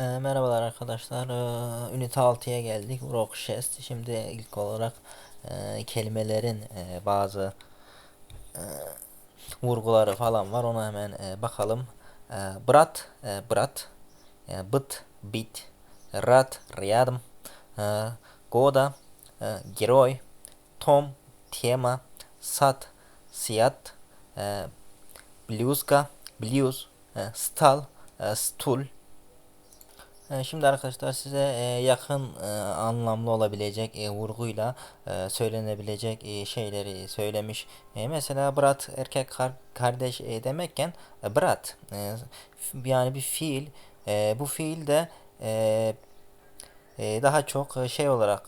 E, merhabalar arkadaşlar. E, Ünite 6'ya geldik. Rock Chest. Şimdi ilk olarak e, kelimelerin e, bazı e, vurguları falan var. Ona hemen bakalım. E, brat, e, brat. Bıt, bit. Rat, ryadım. E, Goda, e, Geroy. Tom, tema. Sat, siyat. E, Bluzka, bluz. Stal, e, stul. E, Şimdi arkadaşlar size e, yakın e, anlamlı olabilecek e, vurguyla söylenebilecek şeyleri söylemiş. Mesela brat erkek kar- kardeş demekken brat yani bir fiil bu fiil de daha çok şey olarak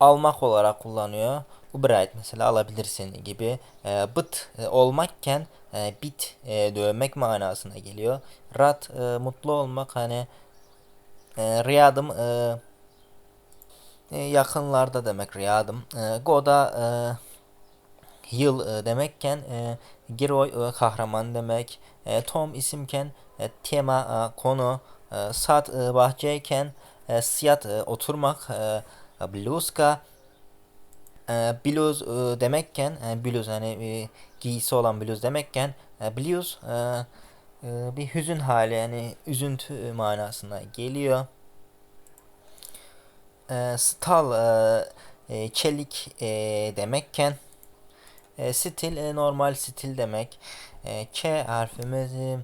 almak olarak kullanıyor. Ubright mesela alabilirsin gibi. E, bıt e, olmakken e, bit e, dövmek manasına geliyor. Rat e, mutlu olmak hani e, riyadım e, e, yakınlarda demek riyadım. E, Goda e, yıl e, demekken e, Giroy e, kahraman demek. E, Tom isimken e, tema e, konu. E, Sat e, bahçeyken e, siyat e, oturmak. E, bluzka e, bluz e, demekken e, bluz hani e, giysi olan bluz demekken e, bluz e, bir hüzün hali yani üzüntü manasına geliyor. E, stal e, çelik e, demekken e, stil e, normal stil demek. E, Ç harfimiz e,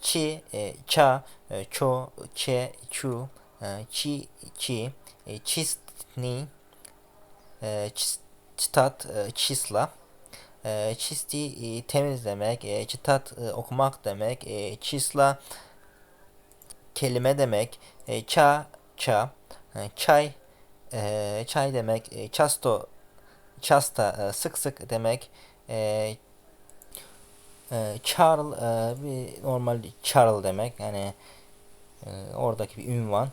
çi, e, ça, e, ço, çe, çu, e, çi, çi, e, çistni, e, çis- çıtat, e, çisla. E, çisti e, temiz demek. E, çıtat e, okumak demek. E, çisla kelime demek. E, ça, ça. E, çay, e, çay demek. E, çasto, çasta e, sık sık demek. E, e, Charles e, bir normal Charles demek. Yani e, oradaki bir ünvan.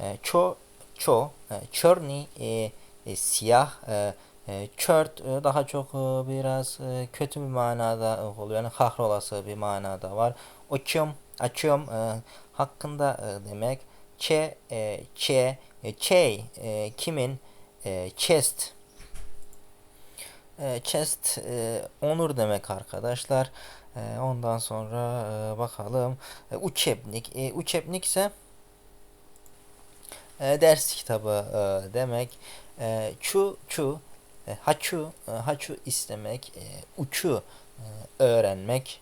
E, ço, ço, e, çörni e, e, siyah. E, e, çört daha çok e, biraz e, kötü bir manada oluyor. Yani kahrolası bir manada var. Açıyorum, açıyorum e, hakkında demek. Çe, çe, çey, kimin, chest, chest, onur demek arkadaşlar. Ondan sonra bakalım. Učebnik, e, učebnik ise ders kitabı demek. Çu, çu, e, haçu, e, haçu istemek, e, uçu, öğrenmek,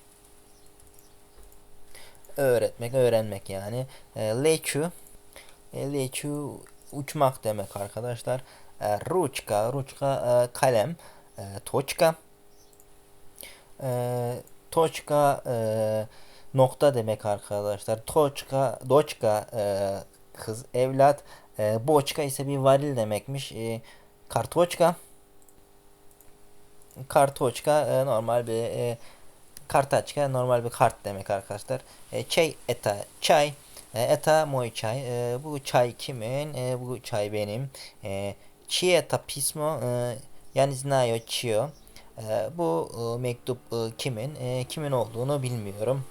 öğretmek, öğrenmek yani. Leçu, leçu uçmak demek arkadaşlar. E, ruçka, ruçka kalem. Toçka, toçka nokta demek arkadaşlar. Toçka, doçka kız, evlat. Boçka ise bir varil demekmiş. E, kartoçka, kartoçka e, normal bir e, kartaçka normal bir kart demek arkadaşlar. E, çay eta çay eta moy çay. Bu çay kimin? Bu çay benim. Chieta pismo yani znayo chio. Bu mektup kimin? Kimin olduğunu bilmiyorum.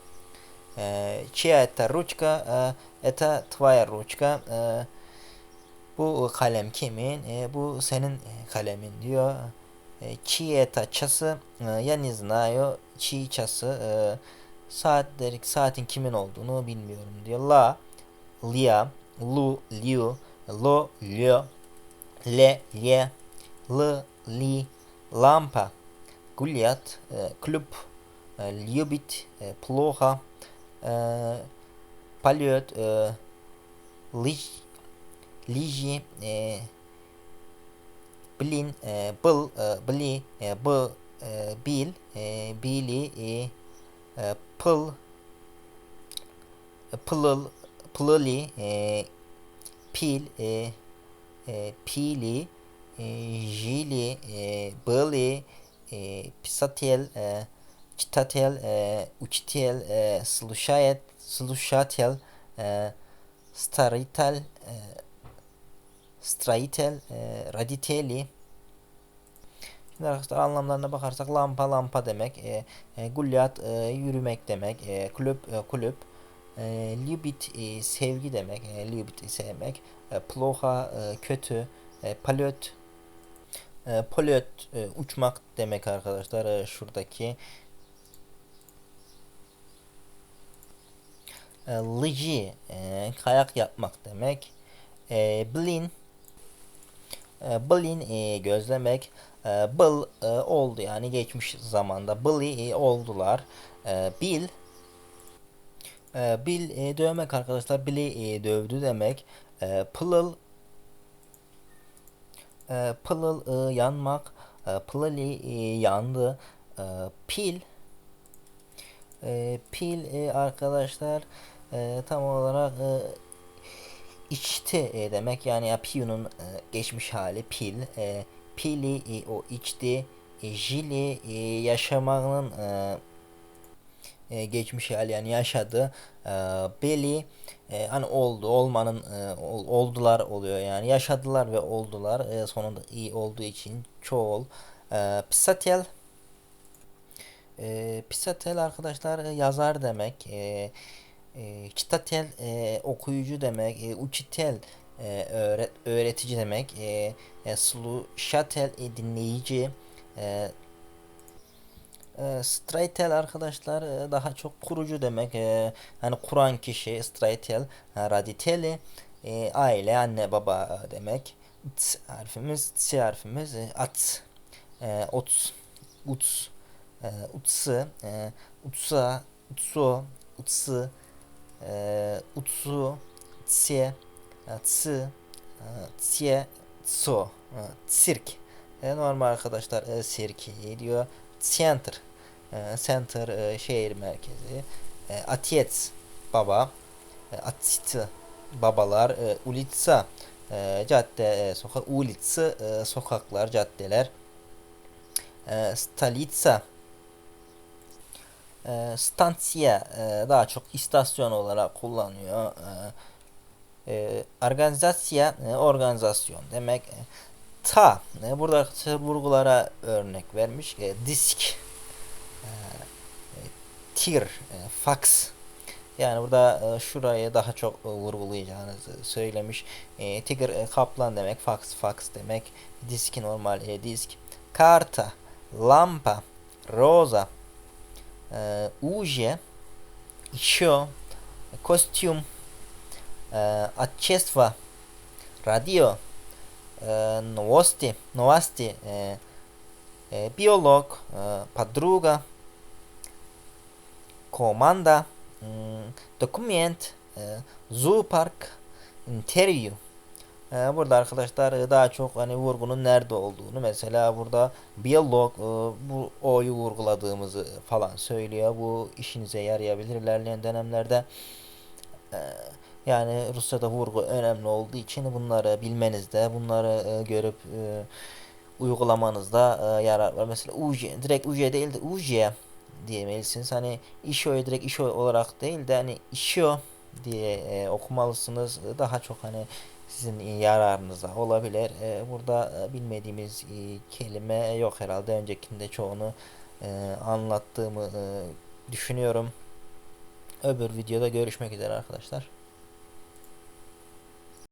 Chieta ruchka eta tvaya ruchka. Bu kalem kimin? Bu senin kalemin diyor E, чье это часы? E, я не знаю. Çi çası. E, saat dedik saatin kimin olduğunu bilmiyorum diyor. La, lia, lu, liu, lo, lyo, le, lye, l, li, lampa, gulyat, e, kulüp, e, lyubit, e, ploha, blin, e, bıl, e, bli, e, bı, e, bil, e, bili, e, e, pıl, e, pılıl, pılıli, e, pil, e, e, pili, e, jili, e, bıli, e, pisatel, e, çitatel, e, uçitel, e, slušatel, e, staritel, e, Straitel, e, Raditelli. Şimdi arkadaşlar anlamlarına bakarsak lampa lampa demek, e, e, gulyat e, yürümek demek, e, kulüp e, kulüp, e, libit e, sevgi demek, e, libit sevmek, e, ploha e, kötü, e, palöt e, polöt e, uçmak demek arkadaşlar e, şuradaki e, liji e, kayak yapmak demek e, blin e, Blin e, gözlemek. E, Bil e, oldu yani geçmiş zamanda. Billy e, oldular. Bill Bill dövmek arkadaşlar. Billy e, dövdü demek. Pılıl pılıl yanmak. Pılali e, yandı. Pil pil arkadaşlar tam olarak içti e, demek yani ya piyunun e, geçmiş hali pil. E, pili e, o içti. E, jili e, yaşamanın e, e, geçmiş hali yani yaşadı. E, beli e, hani oldu olmanın e, ol- oldular oluyor yani. Yaşadılar ve oldular. E, sonunda iyi olduğu için çoğul. E, psatel. E, Pisatel arkadaşlar e, yazar demek. E, e, Çitatel e, okuyucu demek. E, uçitel e, öğret, öğretici demek. E, e, Sluşatel e, dinleyici. E, e, Straitel arkadaşlar e, daha çok kurucu demek. E, hani kuran kişi Straitel. Ha, Raditeli e, aile anne baba demek. Ts harfimiz, ts harfimiz e, at. E, ots, uts e, utsı, e, utsa, utsu, utsı, e, utsu, tsie, e, tsı, e, tsie, tso, e, sirk. Normal arkadaşlar e, sirk diyor. Center, center şehir merkezi. E, Atiet, baba. Atsit, babalar. Ulitsa, cadde, sokak. Ulitsa, sokaklar, caddeler. Stalitsa, e, stansiye e, daha çok istasyon olarak kullanıyor. E, e, organizasya e, organizasyon demek. E, ta e, burada vurgulara örnek vermiş. E, disk e, e, tir e, fax yani burada e, şurayı daha çok e, vurgulayacağınızı söylemiş. E, tiger e, kaplan demek, fax fax demek, disk normal e, disk, karta, lampa, roza, Е, уже еще костюм е, отчества радіо е, новості, новості е, е, біолог, е, подруга, команда, документ, е, зоопарк, інтерв'ю. İnterview. E, burada arkadaşlar e, daha çok hani vurgunun nerede olduğunu mesela burada biyolog e, bu o'yu vurguladığımızı falan söylüyor. Bu işinize yarayabilir ilerleyen dönemlerde. E, yani Rusya'da vurgu önemli olduğu için bunları bilmenizde, bunları görüp uygulamanızda yarar var. Mesela UJ, direkt UJ değil de UJ diyemelisiniz. Hani işo'yu direkt işo olarak değil de hani işo diye e, okumalısınız. Daha çok hani sizin yararınıza olabilir. E, burada e, bilmediğimiz e, kelime yok herhalde. Öncekinde çoğunu e, anlattığımı e, düşünüyorum. Öbür videoda görüşmek üzere arkadaşlar.